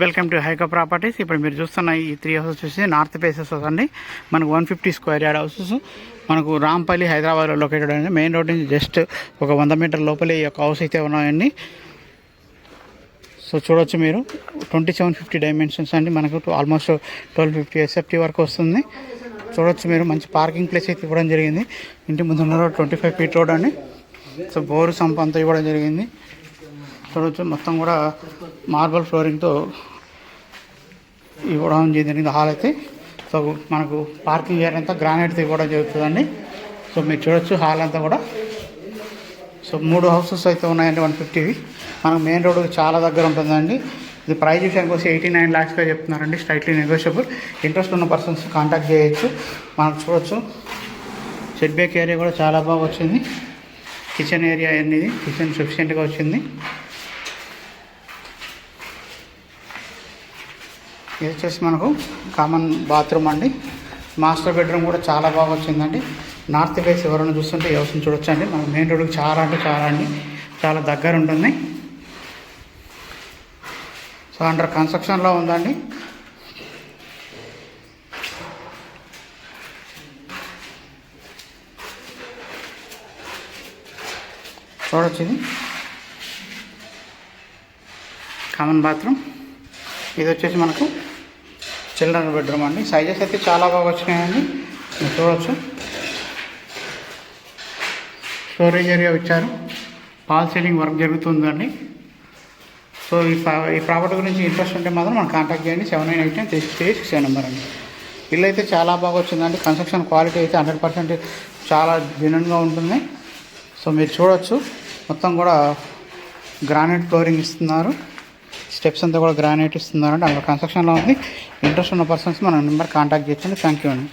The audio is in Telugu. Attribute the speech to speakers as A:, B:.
A: Welcome to హైకో properties. ఇప్పుడు మీరు చూస్తున్న ఈ త్రీ హౌసెస్ వచ్చేసి నార్త్ ఫేసెస్ అండి. మనకు one fifty square yard houses మనకు రాంపల్లి హైదరాబాద్లో లొకేటెడ్ అండి. మెయిన్ రోడ్ నుంచి జస్ట్ ఒక వంద మీటర్ లోపలే ఈ యొక్క హౌస్ అయితే ఉన్నాయండి. సో చూడొచ్చు మీరు. ట్వంటీ సెవెన్ ఫిఫ్టీ డైమెన్షన్స్ అండి. మనకు ఆల్మోస్ట్ ట్వెల్వ్ ఫిఫ్టీ ఎస్ఎఫ్టీ వరకు వస్తుంది. చూడొచ్చు మీరు. మంచి పార్కింగ్ ప్లేస్ అయితే ఇవ్వడం జరిగింది. ఇంటి ముందు ఉన్న road twenty five feet road అండి. సో బోరు సంప్ అంతా ఇవ్వడం జరిగింది. చూడవచ్చు మొత్తం కూడా మార్బల్ ఫ్లోరింగ్తో ఇవ్వడం జరిగింది. హాల్ అయితే సో మనకు పార్కింగ్ ఏరియా అంతా గ్రానైట్తో ఇవ్వడం జరుగుతుందండి. సో మీరు చూడొచ్చు హాల్ అంతా కూడా. సో మూడు హౌసెస్ అయితే ఉన్నాయండి వన్ ఫిఫ్టీవి మనకు మెయిన్ రోడ్ చాలా దగ్గర ఉంటుందండి. ఇది ప్రైజ్ విషయానికి వచ్చి ఎయిటీ నైన్ ల్యాక్స్గా చెప్తున్నారండి స్ట్రైట్లీ నెగోషియబుల్. ఇంట్రెస్ట్ ఉన్న పర్సన్స్ కాంటాక్ట్ చేయొచ్చు. మనం చూడొచ్చు. సెట్ బ్యాక్ ఏరియా కూడా చాలా బాగా వచ్చింది. కిచెన్ ఏరియా అనేది కిచెన్ సఫిషియెంట్గా వచ్చింది. ఇది వచ్చేసి మనకు కామన్ బాత్రూమ్ అండి. మాస్టర్ బెడ్రూమ్ కూడా చాలా బాగా వచ్చిందండి. నార్త్ ఫేస్ ఎవరైనా చూస్తుంటే వ్యవసాయం చూడొచ్చు అండి మన మెయిన్ రోడ్కి చాలా అంటే చాలా అండి. చాలా దగ్గర ఉంటుంది. సో అండర్ కన్స్ట్రక్షన్లో ఉందండి. చూడొచ్చు ఇది. కామన్ బాత్రూమ్ ఇది వచ్చేసి మనకు చిల్డ్రన్ బెడ్రూమ్ అండి. సైజెస్ అయితే చాలా బాగా వచ్చినాయండి. మీరు చూడవచ్చు స్టోరేజ్ ఏరియా ఇచ్చారు. పాల్ సీలింగ్ వర్క్ జరుగుతుందండి. సో ఈ ఈ ప్రాపర్టీ గురించి ఇంట్రెస్ట్ ఉంటే మాత్రం మనం కాంటాక్ట్ చేయండి. Seven nine eight nine three six six number అండి. ఇల్లు అయితే చాలా బాగా వచ్చిందండి. కన్స్ట్రక్షన్ క్వాలిటీ అయితే హండ్రెడ్ పర్సెంట్ చాలా జెన్యున్గా ఉంటుంది. సో మీరు చూడవచ్చు మొత్తం కూడా గ్రానైట్ ఫ్లోరింగ్ ఇస్తున్నారు. స్టెప్స్ అంతా కూడా గ్రానైట్ ఇస్తున్నారు అంటే అందులో కన్స్ట్రక్షన్లో ఉంది. ఇంట్రెస్ట్ ఉన్న పర్సన్స్ మన నెంబర్ కాంటాక్ట్ చేయొచ్చండి థ్యాంక్ యూ అండి.